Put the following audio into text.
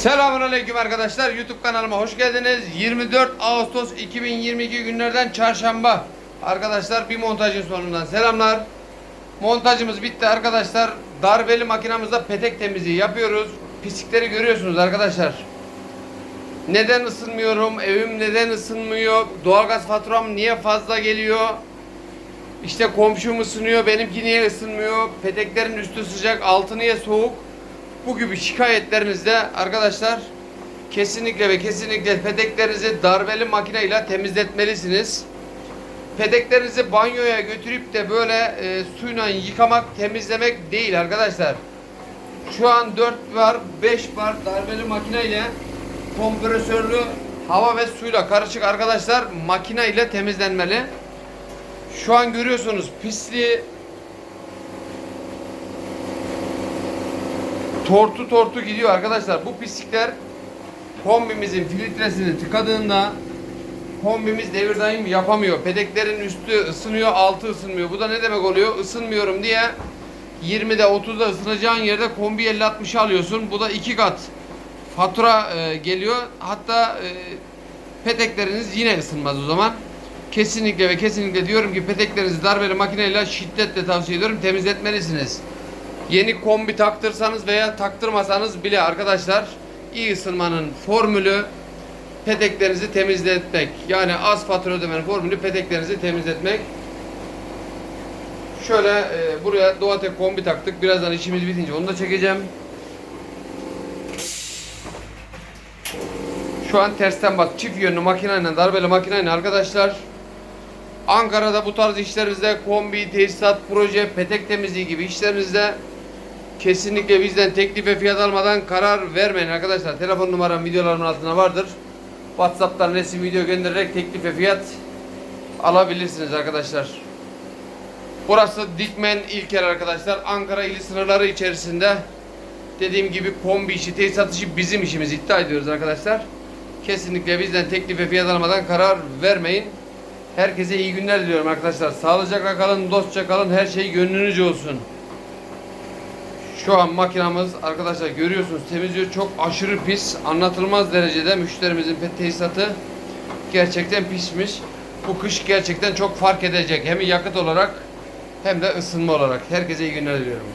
Selamünaleyküm arkadaşlar. YouTube kanalıma hoş geldiniz. 24 Ağustos 2022 günlerden çarşamba. Arkadaşlar bir montajın sonundan selamlar. Montajımız bitti arkadaşlar. Darbeli makinamızda petek temizliği yapıyoruz. Pislikleri görüyorsunuz arkadaşlar. Neden ısınmıyorum? Evim neden ısınmıyor? Doğalgaz faturam niye fazla geliyor? İşte komşum ısınıyor, benimki niye ısınmıyor? Peteklerin üstü sıcak, altı niye soğuk? Bu gibi şikayetlerinizde arkadaşlar kesinlikle ve kesinlikle peteklerinizi darbeli makineyle temizletmelisiniz. Pedeklerinizi banyoya götürüp de böyle e, suyla yıkamak, temizlemek değil arkadaşlar. Şu an 4 var, 5 var darbeli makineyle kompresörlü hava ve suyla karışık arkadaşlar makine ile temizlenmeli. Şu an görüyorsunuz pisliği tortu tortu gidiyor arkadaşlar. Bu pislikler kombimizin filtresini tıkadığında kombimiz devir daim yapamıyor. Pedeklerin üstü ısınıyor, altı ısınmıyor. Bu da ne demek oluyor? Isınmıyorum diye 20'de 30'da ısınacağın yerde kombi 50-60 alıyorsun. Bu da iki kat fatura e, geliyor. Hatta e, petekleriniz yine ısınmaz o zaman. Kesinlikle ve kesinlikle diyorum ki peteklerinizi darbeli makineyle şiddetle tavsiye ediyorum. Temizletmelisiniz. Yeni kombi taktırsanız veya taktırmasanız bile arkadaşlar iyi ısınmanın formülü peteklerinizi temizletmek. Yani az fatura ödemenin formülü peteklerinizi temizletmek. Şöyle e, buraya Doğatek kombi taktık. Birazdan işimiz bitince onu da çekeceğim. Şu an tersten bak çift yönlü makineyle darbeli makineyle arkadaşlar Ankara'da bu tarz işlerinizde kombi, tesisat, proje, petek temizliği gibi işlerinizde kesinlikle bizden teklif ve fiyat almadan karar vermeyin arkadaşlar. Telefon numaram videolarımın altında vardır. WhatsApp'tan resim video göndererek teklif ve fiyat alabilirsiniz arkadaşlar. Burası Dikmen İlker arkadaşlar. Ankara ili sınırları içerisinde dediğim gibi kombi işi, tesisat işi bizim işimiz iddia ediyoruz arkadaşlar. Kesinlikle bizden teklif ve fiyat almadan karar vermeyin. Herkese iyi günler diliyorum arkadaşlar. Sağlıcakla kalın, dostça kalın. Her şey gönlünüzce olsun. Şu an makinamız arkadaşlar görüyorsunuz temizliyor. Çok aşırı pis. Anlatılmaz derecede müşterimizin pet tesisatı gerçekten pismiş. Bu kış gerçekten çok fark edecek. Hem yakıt olarak hem de ısınma olarak. Herkese iyi günler diliyorum.